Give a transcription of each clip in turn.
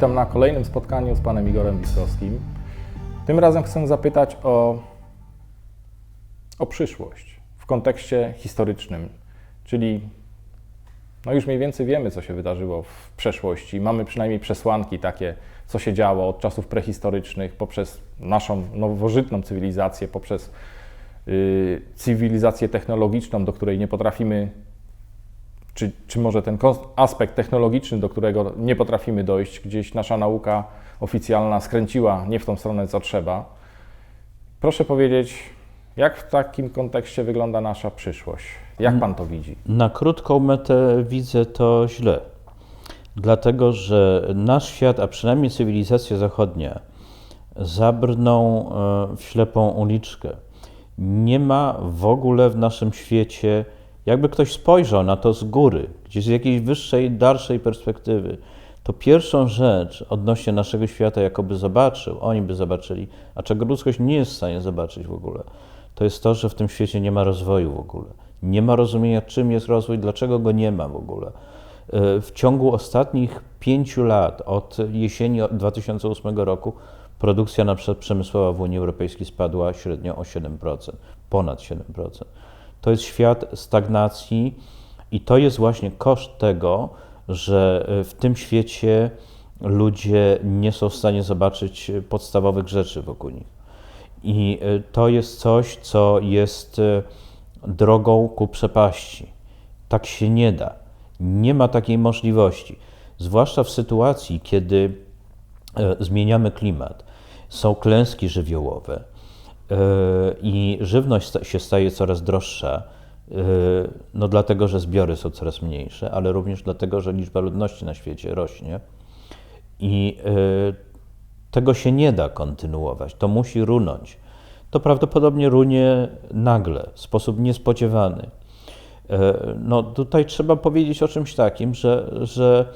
Witam na kolejnym spotkaniu z panem Igorem Wiskowskim. Tym razem chcę zapytać o, o przyszłość w kontekście historycznym, czyli no już mniej więcej wiemy, co się wydarzyło w przeszłości. Mamy przynajmniej przesłanki takie, co się działo od czasów prehistorycznych, poprzez naszą nowożytną cywilizację, poprzez yy, cywilizację technologiczną, do której nie potrafimy czy, czy może ten aspekt technologiczny, do którego nie potrafimy dojść, gdzieś nasza nauka oficjalna skręciła nie w tą stronę, co trzeba. Proszę powiedzieć, jak w takim kontekście wygląda nasza przyszłość? Jak Pan to widzi? Na krótką metę widzę to źle. Dlatego, że nasz świat, a przynajmniej cywilizacja zachodnia, zabrną e, w ślepą uliczkę. Nie ma w ogóle w naszym świecie jakby ktoś spojrzał na to z góry, gdzieś z jakiejś wyższej, dalszej perspektywy, to pierwszą rzecz odnośnie naszego świata, jakoby zobaczył, oni by zobaczyli, a czego ludzkość nie jest w stanie zobaczyć w ogóle, to jest to, że w tym świecie nie ma rozwoju w ogóle. Nie ma rozumienia, czym jest rozwój, dlaczego go nie ma w ogóle. E, w ciągu ostatnich pięciu lat, od jesieni 2008 roku, produkcja na przykład przemysłowa w Unii Europejskiej spadła średnio o 7%, ponad 7%. To jest świat stagnacji i to jest właśnie koszt tego, że e, w tym świecie ludzie nie są w stanie zobaczyć podstawowych rzeczy wokół nich. I e, to jest coś, co jest e, drogą ku przepaści. Tak się nie da. Nie ma takiej możliwości. Zwłaszcza w sytuacji, kiedy zmieniamy klimat, są klęski żywiołowe, i żywność się staje coraz droższa, e, no dlatego, że zbiory są coraz mniejsze, ale również dlatego, że liczba ludności na świecie rośnie i e, tego się nie da kontynuować, to musi runąć. To prawdopodobnie runie nagle, w sposób niespodziewany. No tutaj trzeba powiedzieć o czymś takim, że, że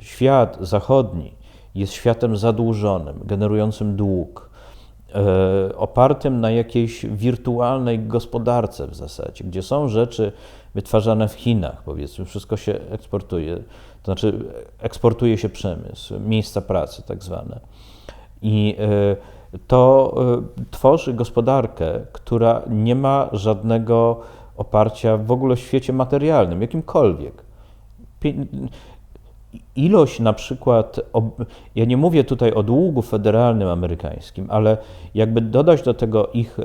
świat zachodni jest światem zadłużonym, generującym dług, opartym na jakiejś wirtualnej gospodarce w zasadzie, gdzie są rzeczy wytwarzane w Chinach, powiedzmy, wszystko się eksportuje, to znaczy eksportuje się przemysł, miejsca pracy tak zwane. I e, to e, tworzy gospodarkę, która nie ma żadnego oparcia w ogóle w świecie materialnym, jakimkolwiek ilość na przykład, ja nie mówię tutaj o długu federalnym amerykańskim, ale jakby dodać do tego ich e,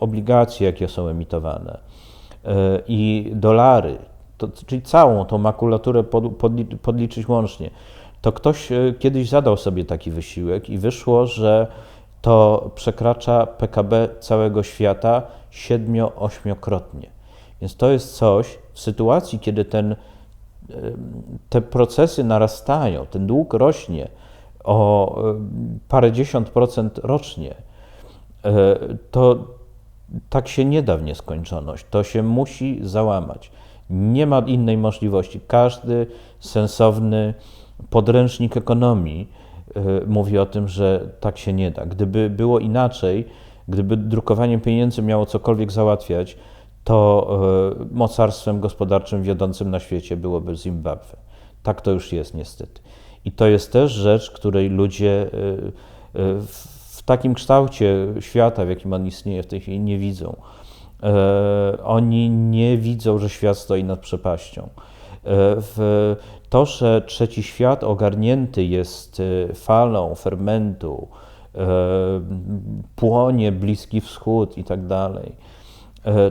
obligacje, jakie są emitowane e, i dolary, to, czyli całą tą makulaturę podliczyć łącznie, to ktoś e, kiedyś zadał sobie taki wysiłek i wyszło, że to przekracza PKB całego świata siedmiu-ośmiokrotnie. Więc to jest coś w sytuacji, kiedy ten te procesy narastają, ten dług rośnie o parędziesiąt procent rocznie, e, to tak się nie da w nieskończoność. To się musi załamać. Nie ma innej możliwości. Każdy sensowny podręcznik ekonomii e, mówi o tym, że tak się nie da. Gdyby było inaczej, gdyby drukowanie pieniędzy miało cokolwiek załatwiać, to e, mocarstwem gospodarczym wiodącym na świecie byłoby Zimbabwe. Tak to już jest niestety. I to jest też rzecz, której ludzie e, e, w takim kształcie świata, w jakim on istnieje w tej chwili, nie widzą. Oni nie widzą, że świat stoi nad przepaścią. W to, że trzeci świat ogarnięty jest falą fermentu, płonie Bliski Wschód i tak dalej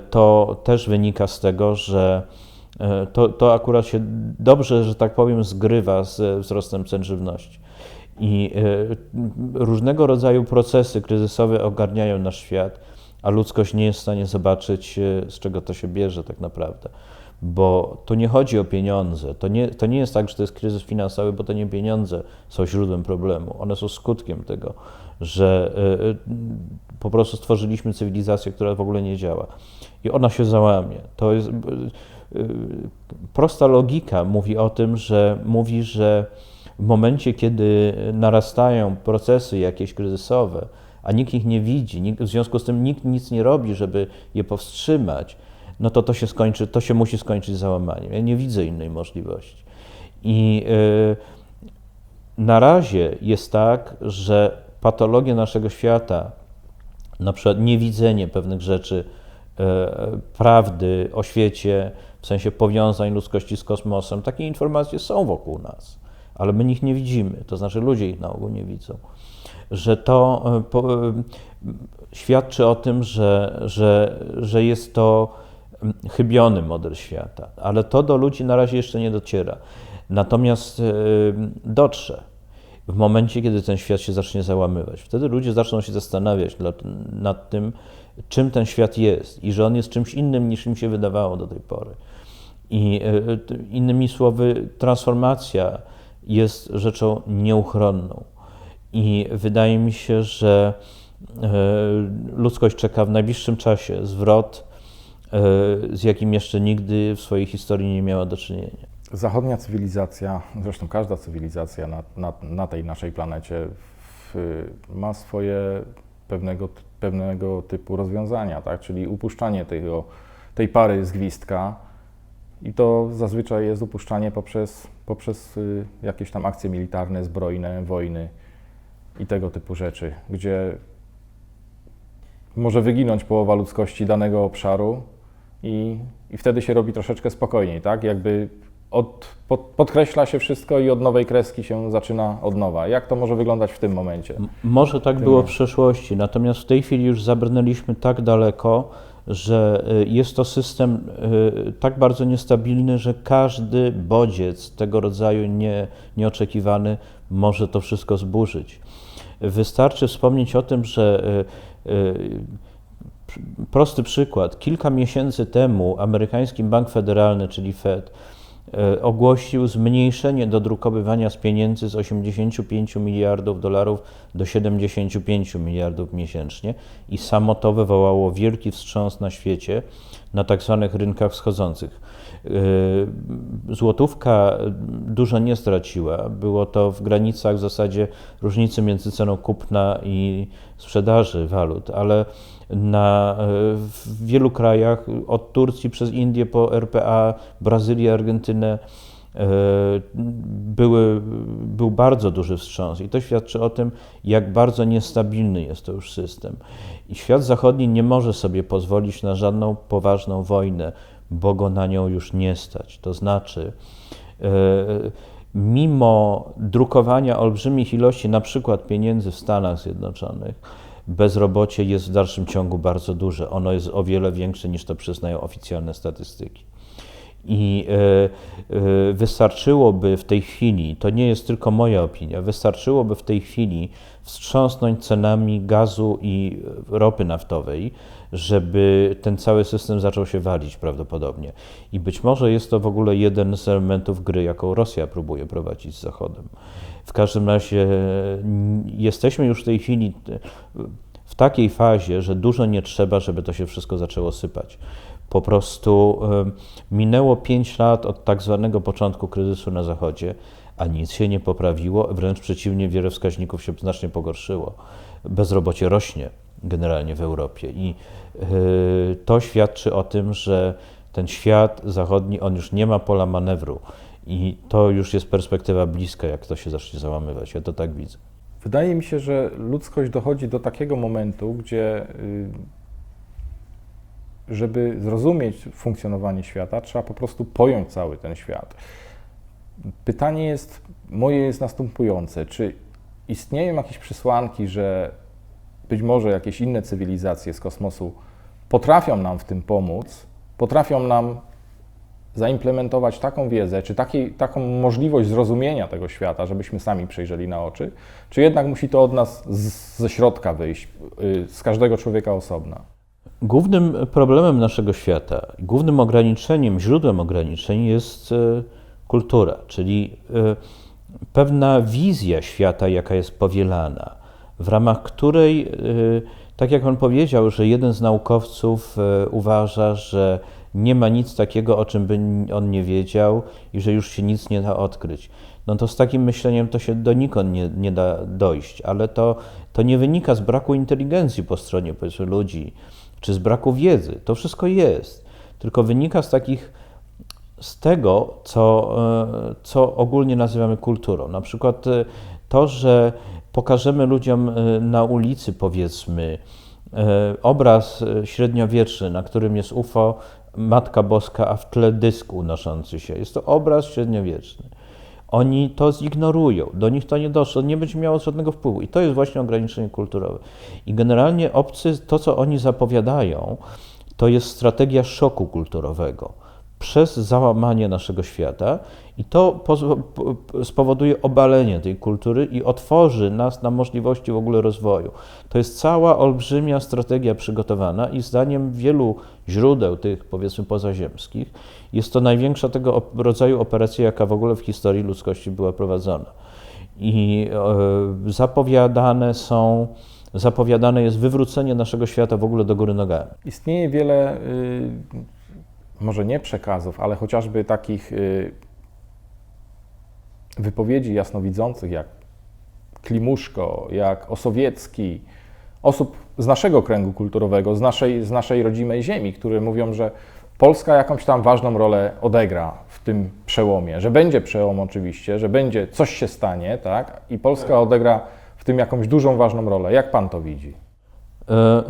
to też wynika z tego, że e, to, to akurat się dobrze, że tak powiem, zgrywa z wzrostem cen żywności. I e, różnego rodzaju procesy kryzysowe ogarniają nasz świat, a ludzkość nie jest w stanie zobaczyć, z czego to się bierze tak naprawdę. Bo tu nie chodzi o pieniądze. To nie, to nie jest tak, że to jest kryzys finansowy, bo to nie pieniądze są źródłem problemu. One są skutkiem tego, że po prostu stworzyliśmy cywilizację, która w ogóle nie działa. I ona się załamie. To jest. Y, y, prosta logika mówi o tym, że mówi, że w momencie, kiedy narastają procesy jakieś kryzysowe, a nikt ich nie widzi, w związku z tym nikt nic nie robi, żeby je powstrzymać, no to to się skończy, to się musi skończyć załamaniem. Ja nie widzę innej możliwości. I yy, Na razie jest tak, że patologie naszego świata, na przykład niewidzenie pewnych rzeczy, e, prawdy o świecie, w sensie powiązań ludzkości z kosmosem, takie informacje są wokół nas, ale my ich nie widzimy, to znaczy ludzie ich na ogół nie widzą. Że to e, świadczy o tym, że, że, że jest to chybiony model świata, ale to do ludzi na razie jeszcze nie dociera. Natomiast e, dotrze w momencie, kiedy ten świat się zacznie załamywać. Wtedy ludzie zaczną się zastanawiać nad tym, czym ten świat jest i że on jest czymś innym niż im się wydawało do tej pory. I e, innymi słowy, transformacja jest rzeczą nieuchronną. I wydaje mi się, że e, ludzkość czeka w najbliższym czasie zwrot, z jakim jeszcze nigdy w swojej historii nie miała do czynienia. Zachodnia cywilizacja, zresztą każda cywilizacja na, na, na tej naszej planecie w, ma swoje pewnego, pewnego typu rozwiązania, tak? czyli upuszczanie tego, tej pary z gwizdka i to zazwyczaj jest upuszczanie poprzez, poprzez y, jakieś tam akcje militarne, zbrojne, wojny i tego typu rzeczy, gdzie może wyginąć połowa ludzkości danego obszaru i, i wtedy się robi troszeczkę spokojniej, tak? Jakby od, pod, podkreśla się wszystko i od nowej kreski się zaczyna od nowa. Jak to może wyglądać w tym momencie? M- Może tak było w przeszłości, natomiast w tej chwili już zabrnęliśmy tak daleko, że y, jest to system y, tak bardzo niestabilny, że każdy bodziec tego rodzaju nie, nieoczekiwany może to wszystko zburzyć. Wystarczy wspomnieć o tym, że y, prosty przykład. Kilka miesięcy temu amerykański bank federalny, czyli Fed, e, ogłosił zmniejszenie dodrukowywania z pieniędzy z 85 miliardów dolarów do 75 miliardów miesięcznie i samo to wywołało wielki wstrząs na świecie, na tak zwanych rynkach wschodzących. E, Złotówka dużo nie straciła. Było to w granicach w zasadzie różnicy między ceną kupna i sprzedaży walut, ale na, e, w wielu krajach, od Turcji przez Indię po RPA, Brazylię, Argentynę, e, były, był bardzo duży wstrząs i to świadczy o tym, jak bardzo niestabilny jest to już system. I świat zachodni nie może sobie pozwolić na żadną poważną wojnę, bo go na nią już nie stać. To znaczy, e, mimo drukowania olbrzymich ilości, na przykład pieniędzy w Stanach Zjednoczonych, bezrobocie jest w dalszym ciągu bardzo duże. Ono jest o wiele większe niż to przyznają oficjalne statystyki. I e, e, wystarczyłoby w tej chwili, to nie jest tylko moja opinia, wystarczyłoby w tej chwili wstrząsnąć cenami gazu i ropy naftowej, żeby ten cały system zaczął się walić prawdopodobnie. I być może jest to w ogóle jeden z elementów gry, jaką Rosja próbuje prowadzić z Zachodem. W każdym razie n- jesteśmy już w tej chwili e, w takiej fazie, że dużo nie trzeba, żeby to się wszystko zaczęło sypać. Po prostu e, minęło 5 lat od tak zwanego początku kryzysu na Zachodzie, a nic się nie poprawiło, wręcz przeciwnie, wiele wskaźników się znacznie pogorszyło. Bezrobocie rośnie generalnie w Europie i e, to świadczy o tym, że ten świat zachodni, on już nie ma pola manewru i to już jest perspektywa bliska, jak to się zacznie załamywać. Ja to tak widzę. Wydaje mi się, że ludzkość dochodzi do takiego momentu, gdzie y, żeby zrozumieć funkcjonowanie świata, trzeba po prostu pojąć cały ten świat. Pytanie jest, moje jest następujące: czy istnieją jakieś przesłanki, że być może jakieś inne cywilizacje z kosmosu potrafią nam w tym pomóc, potrafią nam zaimplementować taką wiedzę, czy taki, taką możliwość zrozumienia tego świata, żebyśmy sami przejrzeli na oczy, czy jednak musi to od nas z, ze środka wyjść, y, z każdego człowieka osobna? Głównym problemem naszego świata, głównym ograniczeniem, źródłem ograniczeń jest e, kultura, czyli e, pewna wizja świata, jaka jest powielana, w ramach której, tak jak on powiedział, że jeden z naukowców uważa, że nie ma nic takiego, o czym by on nie wiedział i że już się nic nie da odkryć. No to z takim myśleniem to się donikąd nie, nie da dojść, ale to, to nie wynika z braku inteligencji po stronie powiedzmy ludzi, czy z braku wiedzy. To wszystko jest, tylko wynika z takich z tego, co, e, co ogólnie nazywamy kulturą. Na przykład e, to, że pokażemy ludziom e, na ulicy, powiedzmy, obraz średniowieczny, na którym jest UFO, Matka Boska, a w tle dysk unoszący się. Jest to obraz średniowieczny. Oni to zignorują, do nich to nie doszło, nie będzie miało żadnego wpływu. I to jest właśnie ograniczenie kulturowe. I generalnie obcy, to co oni zapowiadają, to jest strategia szoku kulturowego przez załamanie naszego świata i to spowoduje obalenie tej kultury i otworzy nas na możliwości w ogóle rozwoju. To jest cała olbrzymia strategia przygotowana i zdaniem wielu źródeł tych powiedzmy pozaziemskich jest to największa tego rodzaju operacja, jaka w ogóle w historii ludzkości była prowadzona. I e, zapowiadane są, zapowiadane jest wywrócenie naszego świata w ogóle do góry nogami. Istnieje wiele, y, może nie przekazów, ale chociażby takich y, wypowiedzi jasnowidzących, jak Klimuszko, jak Osowiecki, osób z naszego kręgu kulturowego, z naszej, z naszej rodzimej ziemi, które mówią, że Polska jakąś tam ważną rolę odegra w tym przełomie, że będzie przełom oczywiście, że będzie, coś się stanie, tak, i Polska odegra w tym jakąś dużą, ważną rolę. Jak Pan to widzi? E,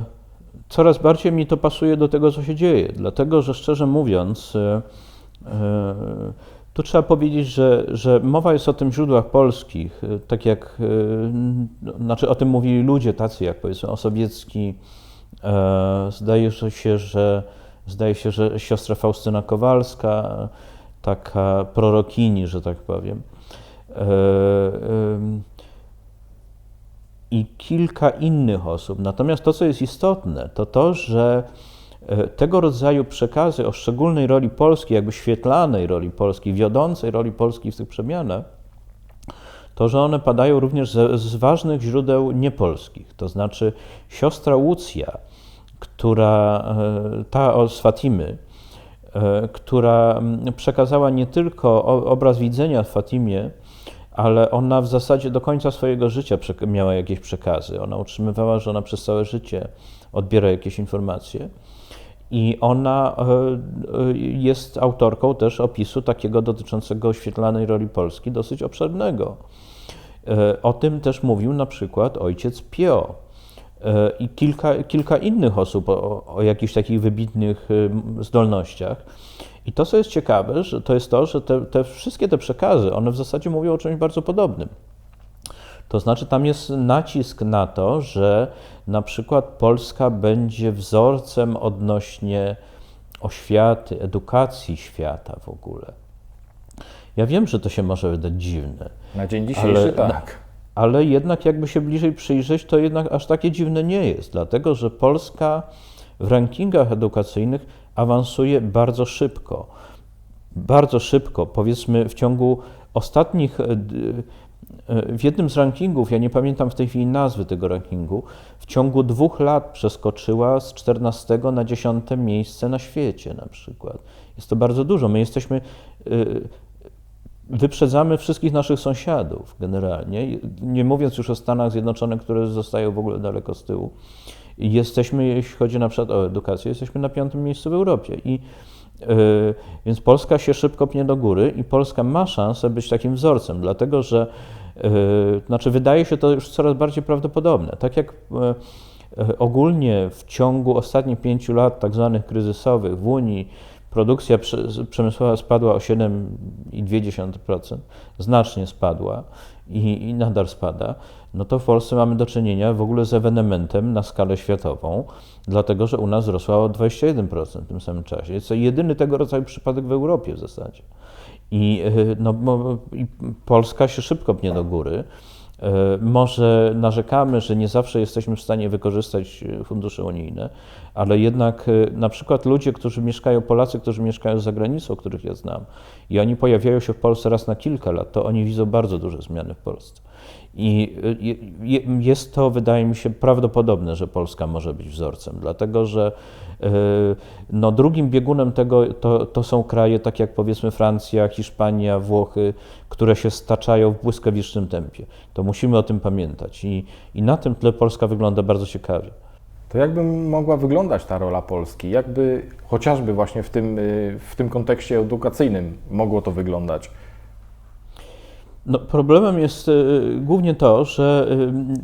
Coraz bardziej mi to pasuje do tego, co się dzieje, dlatego że szczerze mówiąc, e, e, tu trzeba powiedzieć, że, że mowa jest o tym źródłach polskich, e, tak jak, e, n- znaczy o tym mówili ludzie tacy jak powiedzmy Osowiecki, zdaje się, że zdaje się, że siostra Faustyna Kowalska, taka prorokini, że tak powiem. I kilka innych osób. Natomiast to, co jest istotne, to to, że e, tego rodzaju przekazy o szczególnej roli Polski, jakby świetlanej roli Polski, wiodącej roli Polski w tych przemianach, to, że one padają również z, z ważnych źródeł niepolskich. To znaczy siostra Łucja, która, e, ta z Fatimy, e, która przekazała nie tylko obraz widzenia w Fatimie, ale ona w zasadzie do końca swojego życia miała jakieś przekazy. Ona utrzymywała, że ona przez całe życie odbiera jakieś informacje. I ona e, e, jest autorką też opisu takiego dotyczącego oświetlanej roli Polski, dosyć obszernego. E, O tym też mówił na przykład ojciec Pio i kilka, kilka innych osób o, o jakichś takich wybitnych zdolnościach. I to, co jest ciekawe, że to jest to, że te, te wszystkie te przekazy, one w zasadzie mówią o czymś bardzo podobnym. To znaczy, tam jest nacisk na to, że na przykład Polska będzie wzorcem odnośnie oświaty, edukacji świata w ogóle. Ja wiem, że to się może wydać dziwne, Na dzień dzisiejszy Ale- tak. Ale jednak jakby się bliżej przyjrzeć, to jednak aż takie dziwne nie jest, dlatego że Polska w rankingach edukacyjnych awansuje bardzo szybko. Bardzo szybko, powiedzmy w ciągu ostatnich, e, e, w jednym z rankingów, ja nie pamiętam w tej chwili nazwy tego rankingu, w ciągu dwóch lat przeskoczyła z 14 na 10 miejsce na świecie na przykład. Jest to bardzo dużo. My jesteśmy e, wyprzedzamy wszystkich naszych sąsiadów generalnie, nie mówiąc już o Stanach Zjednoczonych, które zostają w ogóle daleko z tyłu. Jesteśmy, jeśli chodzi na przykład o edukację, jesteśmy na piątym miejscu w Europie. I, yy, więc Polska się szybko pnie do góry i Polska ma szansę być takim wzorcem, dlatego że yy, znaczy wydaje się to już coraz bardziej prawdopodobne. Tak jak yy, ogólnie w ciągu ostatnich pięciu lat, tak zwanych kryzysowych w Unii, produkcja prze- przemysłowa spadła o 7,2%, znacznie spadła i, i nadal spada, no to w Polsce mamy do czynienia w ogóle z ewenementem na skalę światową, dlatego że u nas wzrosła o 21% w tym samym czasie. Jest to jedyny tego rodzaju przypadek w Europie w zasadzie. I, y, no, i Polska się szybko pnie do góry. E, Może narzekamy, że nie zawsze jesteśmy w stanie wykorzystać e, fundusze unijne, ale jednak e, na przykład ludzie, którzy mieszkają, Polacy, którzy mieszkają za granicą, których ja znam, i oni pojawiają się w Polsce raz na kilka lat, to oni widzą bardzo duże zmiany w Polsce. I je- je- jest to, wydaje mi się, prawdopodobne, że Polska może być wzorcem, dlatego że no, drugim biegunem tego to, to są kraje takie jak powiedzmy Francja, Hiszpania, Włochy, które się staczają w błyskawicznym tempie. To musimy o tym pamiętać i, i na tym tle Polska wygląda bardzo ciekawie. To jakby mogła wyglądać ta rola Polski? Jakby chociażby właśnie w tym, y, w tym kontekście edukacyjnym mogło to wyglądać? No, problemem jest y, głównie to, że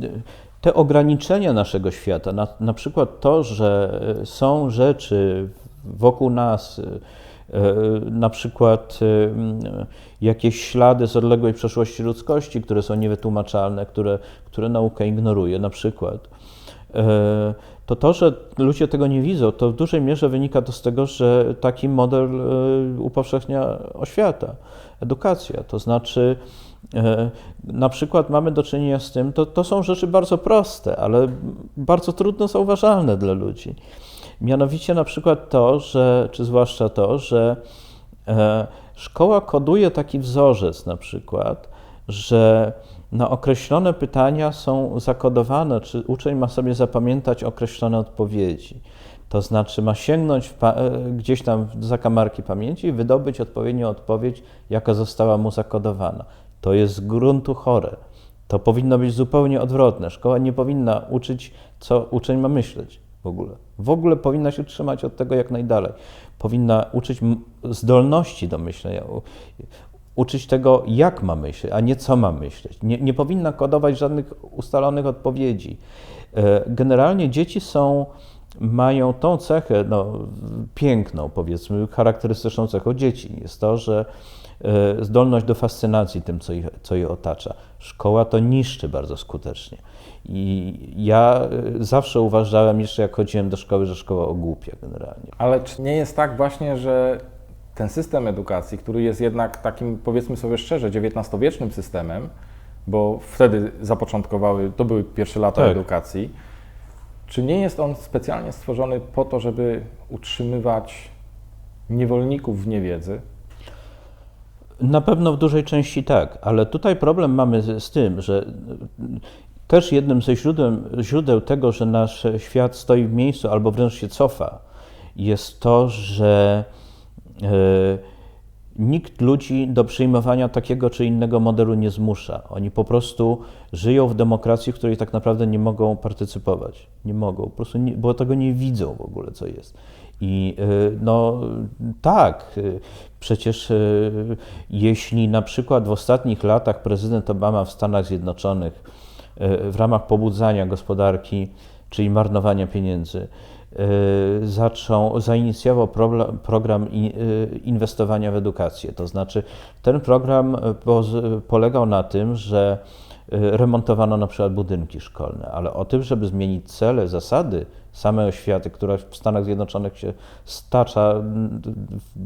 y, te ograniczenia naszego świata, na, na przykład to, że y, są rzeczy wokół nas, y, y, na przykład jakieś ślady z odległej przeszłości ludzkości, które są niewytłumaczalne, które, które nauka ignoruje, na przykład. To to, że ludzie tego nie widzą, to w dużej mierze wynika to z tego, że taki model upowszechnia oświata, edukacja. To znaczy, e, na przykład mamy do czynienia z tym, to, to są rzeczy bardzo proste, ale bardzo trudno zauważalne dla ludzi. Mianowicie na przykład to, że, czy zwłaszcza to, że e, szkoła koduje taki wzorzec na przykład, że na określone pytania są zakodowane, czy uczeń ma sobie zapamiętać określone odpowiedzi. To znaczy ma sięgnąć e, gdzieś tam w zakamarki pamięci i wydobyć odpowiednią odpowiedź, jaka została mu zakodowana. To jest z gruntu chore. To powinno być zupełnie odwrotne. Szkoła nie powinna uczyć, co uczeń ma myśleć w ogóle. W ogóle powinna się trzymać od tego jak najdalej. Powinna uczyć zdolności do myślenia, uczyć tego, jak ma myśleć, a nie co ma myśleć. Nie, nie powinna kodować żadnych ustalonych odpowiedzi. E, Generalnie dzieci są, mają tą cechę, no, piękną, powiedzmy, charakterystyczną cechą dzieci. Jest to, że zdolność do fascynacji tym, co, ich, co je otacza. Szkoła to niszczy bardzo skutecznie. I ja e, zawsze uważałem, jeszcze jak chodziłem do szkoły, że szkoła ogłupia generalnie. Ale czy nie jest tak właśnie, że ten system edukacji, który jest jednak takim, powiedzmy sobie szczerze, XIX-wiecznym systemem, bo wtedy zapoczątkowały, to były pierwsze lata Tak. edukacji, czy nie jest on specjalnie stworzony po to, żeby utrzymywać niewolników w niewiedzy? Na pewno w dużej części tak, ale tutaj problem mamy z, z tym, że też jednym ze źródeł, źródeł tego, że nasz świat stoi w miejscu albo wręcz się cofa, jest to, że e, nikt ludzi do przyjmowania takiego czy innego modelu nie zmusza. Oni po prostu żyją w demokracji, w której tak naprawdę nie mogą partycypować. Nie mogą, po prostu nie, bo tego nie widzą w ogóle, co jest. I y, no tak, y, przecież y, jeśli na przykład w ostatnich latach prezydent Obama w Stanach Zjednoczonych w ramach pobudzania gospodarki, czyli marnowania pieniędzy, zaczął, zainicjował program, program inwestowania w edukację. To znaczy ten program polegał na tym, że remontowano na przykład budynki szkolne, ale o tym, żeby zmienić cele, zasady samej oświaty, która w Stanach Zjednoczonych się stacza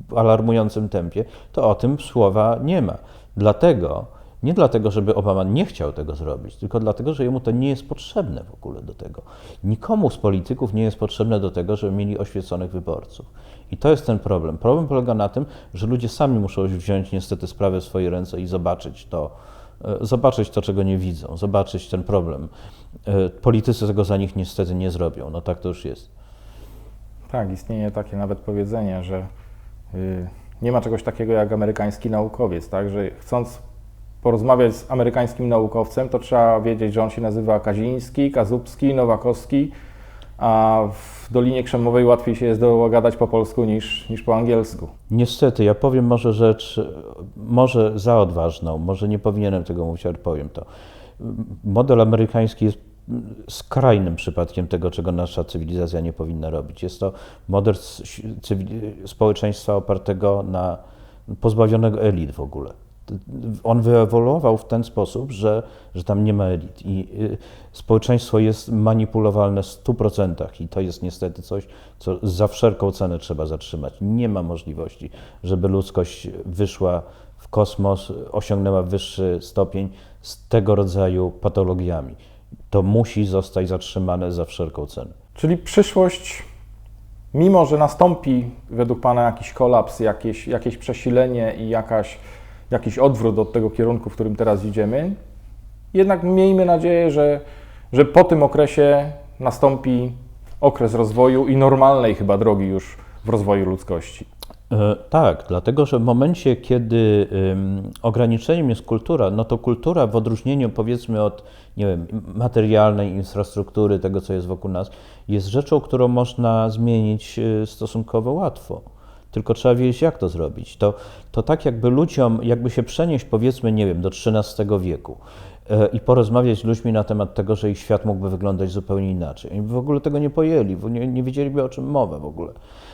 w alarmującym tempie, to o tym słowa nie ma. Dlatego, nie dlatego, żeby Obama nie chciał tego zrobić, tylko dlatego, że jemu to nie jest potrzebne w ogóle do tego. Nikomu z polityków nie jest potrzebne do tego, żeby mieli oświeconych wyborców. I to jest ten problem. Problem polega na tym, że ludzie sami muszą wziąć niestety sprawę w swoje ręce i zobaczyć to, zobaczyć to, czego nie widzą, zobaczyć ten problem. E, Politycy tego za nich niestety nie zrobią. No tak to już jest. Tak, istnieje takie nawet powiedzenie, że y, nie ma czegoś takiego jak amerykański naukowiec, tak? Że chcąc porozmawiać z amerykańskim naukowcem, to trzeba wiedzieć, że on się nazywa Kaziński, Kazubski, Nowakowski, a w Dolinie Krzemowej łatwiej się jest dogadać po polsku niż, niż po angielsku. Niestety, ja powiem może rzecz, może za odważną, może nie powinienem tego mówić, ale powiem to. Model amerykański jest skrajnym przypadkiem tego, czego nasza cywilizacja nie powinna robić. Jest to model społeczeństwa opartego na pozbawionego elit w ogóle. On wyewoluował w ten sposób, że, że tam nie ma elit i y, społeczeństwo jest manipulowalne w 100% i to jest niestety coś, co za wszelką cenę trzeba zatrzymać. Nie ma możliwości, żeby ludzkość wyszła w kosmos, osiągnęła wyższy stopień z tego rodzaju patologiami. To musi zostać zatrzymane za wszelką cenę. Czyli przyszłość, mimo że nastąpi według Pana jakiś kolaps, jakieś, jakieś przesilenie i jakaś, jakiś odwrót od tego kierunku, w którym teraz idziemy, jednak miejmy nadzieję, że, że po tym okresie nastąpi okres rozwoju i normalnej chyba drogi już w rozwoju ludzkości. E, Tak, dlatego że w momencie, kiedy ograniczeniem jest kultura, no to kultura w odróżnieniu powiedzmy od nie wiem, materialnej infrastruktury, tego co jest wokół nas, jest rzeczą, którą można zmienić y, stosunkowo łatwo. Tylko trzeba wiedzieć, jak to zrobić. To, to tak jakby ludziom, jakby się przenieść powiedzmy, nie wiem, do XIII wieku e, i porozmawiać z ludźmi na temat tego, że ich świat mógłby wyglądać zupełnie inaczej. Oni w ogóle tego nie pojęli, nie, nie wiedzieliby o czym mowa w ogóle.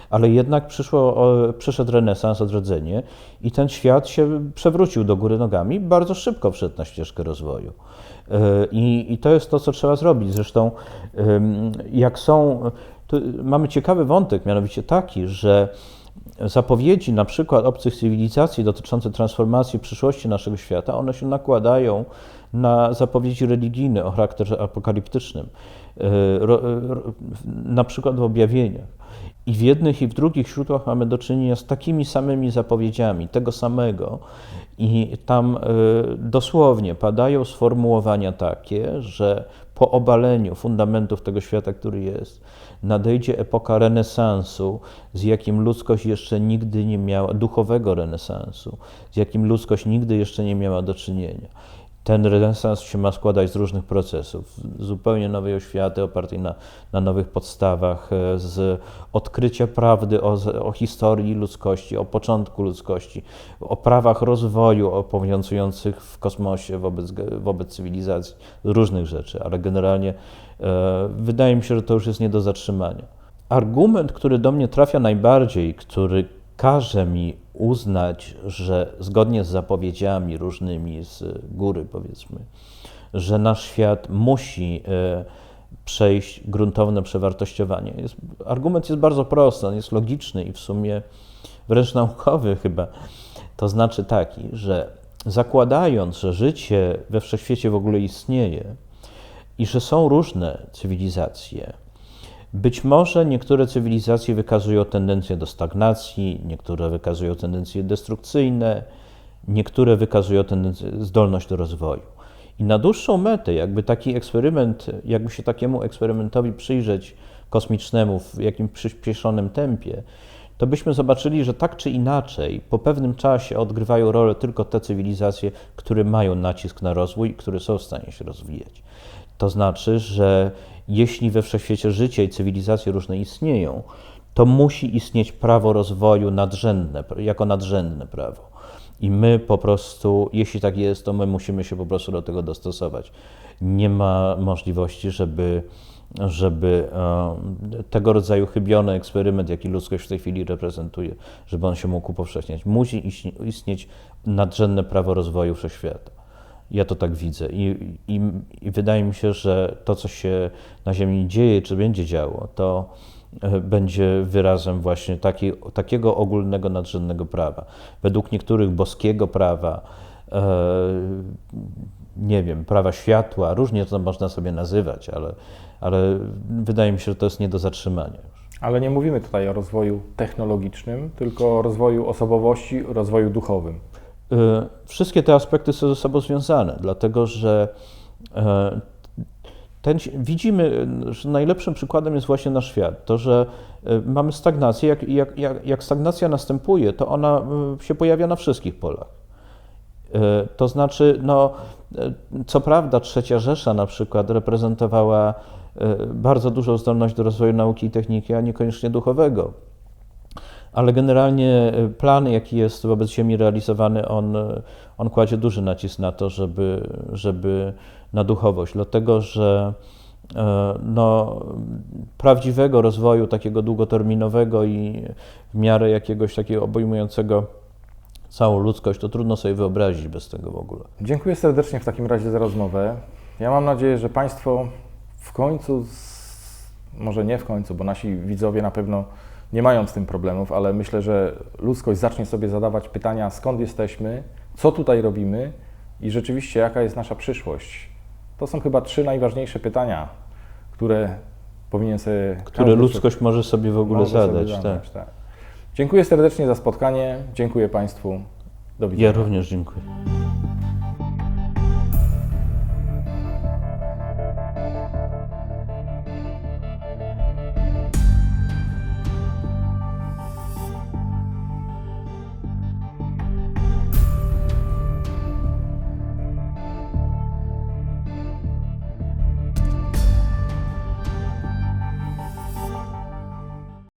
Ale jednak przyszło, przyszedł renesans, odrodzenie i ten świat się przewrócił do góry nogami, bardzo szybko wszedł na ścieżkę rozwoju. E, I, I to jest to, co trzeba zrobić. Zresztą, jak są. Mamy ciekawy wątek, mianowicie taki, że zapowiedzi na przykład obcych cywilizacji dotyczące transformacji przyszłości naszego świata, one się nakładają na zapowiedzi religijne o charakterze apokaliptycznym, E, ro- na przykład w objawieniach. I w jednych i w drugich źródłach mamy do czynienia z takimi samymi zapowiedziami, tego samego. I tam e, dosłownie padają sformułowania takie, że po obaleniu fundamentów tego świata, który jest, nadejdzie epoka renesansu, z jakim ludzkość jeszcze nigdy nie miała, duchowego renesansu, z jakim ludzkość nigdy jeszcze nie miała do czynienia. Ten renesans się ma składać z różnych procesów, zupełnie nowej oświaty opartej na, na nowych podstawach, e, z odkrycia prawdy o, o historii ludzkości, o początku ludzkości, o prawach rozwoju obowiązujących w kosmosie wobec, wobec cywilizacji, różnych rzeczy, ale generalnie e, wydaje mi się, że to już jest nie do zatrzymania. Argument, który do mnie trafia najbardziej, który każe mi uznać, że zgodnie z zapowiedziami różnymi z góry, powiedzmy, że nasz świat musi e, przejść gruntowne przewartościowanie. Jest, argument jest bardzo prosty, on jest logiczny i w sumie wręcz naukowy chyba. To znaczy taki, że zakładając, że życie we wszechświecie w ogóle istnieje i że są różne cywilizacje, być może niektóre cywilizacje wykazują tendencję do stagnacji, niektóre wykazują tendencje destrukcyjne, niektóre wykazują tendencję, zdolność do rozwoju. I na dłuższą metę, jakby taki eksperyment, jakby się takiemu eksperymentowi przyjrzeć kosmicznemu w jakimś przyspieszonym tempie, to byśmy zobaczyli, że tak czy inaczej, po pewnym czasie odgrywają rolę tylko te cywilizacje, które mają nacisk na rozwój które są w stanie się rozwijać. To znaczy, że jeśli we wszechświecie życie i cywilizacje różne istnieją, to musi istnieć prawo rozwoju nadrzędne, jako nadrzędne prawo. I my po prostu, jeśli tak jest, to my musimy się po prostu do tego dostosować. Nie ma możliwości, żeby, żeby e, tego rodzaju chybiony eksperyment, jaki ludzkość w tej chwili reprezentuje, żeby on się mógł upowszechniać. Musi istnieć nadrzędne prawo rozwoju wszechświata. Ja to tak widzę I, i, i wydaje mi się, że to, co się na Ziemi dzieje, czy będzie działo, to e, będzie wyrazem właśnie taki, takiego ogólnego, nadrzędnego prawa. Według niektórych boskiego prawa, e, nie wiem, prawa światła, różnie to można sobie nazywać, ale, ale wydaje mi się, że to jest nie do zatrzymania. Ale nie mówimy tutaj o rozwoju technologicznym, tylko o rozwoju osobowości, rozwoju duchowym. Y, Wszystkie te aspekty są ze sobą związane, dlatego że e, ten, widzimy, że najlepszym przykładem jest właśnie nasz świat. To, że e, mamy stagnację, jak, jak, jak, jak stagnacja następuje, to ona e, się pojawia na wszystkich polach. To znaczy, no, co prawda, Trzecia Rzesza na przykład reprezentowała bardzo dużą zdolność do rozwoju nauki i techniki, a niekoniecznie duchowego. Ale generalnie e, plan, jaki jest wobec Ziemi realizowany, on, e, on kładzie duży nacisk na to, żeby, żeby na duchowość, dlatego że e, no, prawdziwego rozwoju, takiego długoterminowego i w miarę jakiegoś takiego obejmującego całą ludzkość, to trudno sobie wyobrazić bez tego w ogóle. Dziękuję serdecznie w takim razie za rozmowę. Ja mam nadzieję, że Państwo w końcu. Może nie w końcu, bo nasi widzowie na pewno nie mają z tym problemów, ale myślę, że ludzkość zacznie sobie zadawać pytania, skąd jesteśmy, co tutaj robimy i rzeczywiście jaka jest nasza przyszłość. To są chyba trzy najważniejsze pytania, które powinien sobie. Które ludzkość może sobie w ogóle może sobie zadać. zadać, Tak. tak. Dziękuję serdecznie za spotkanie. Dziękuję Państwu. Do widzenia. Ja również dziękuję.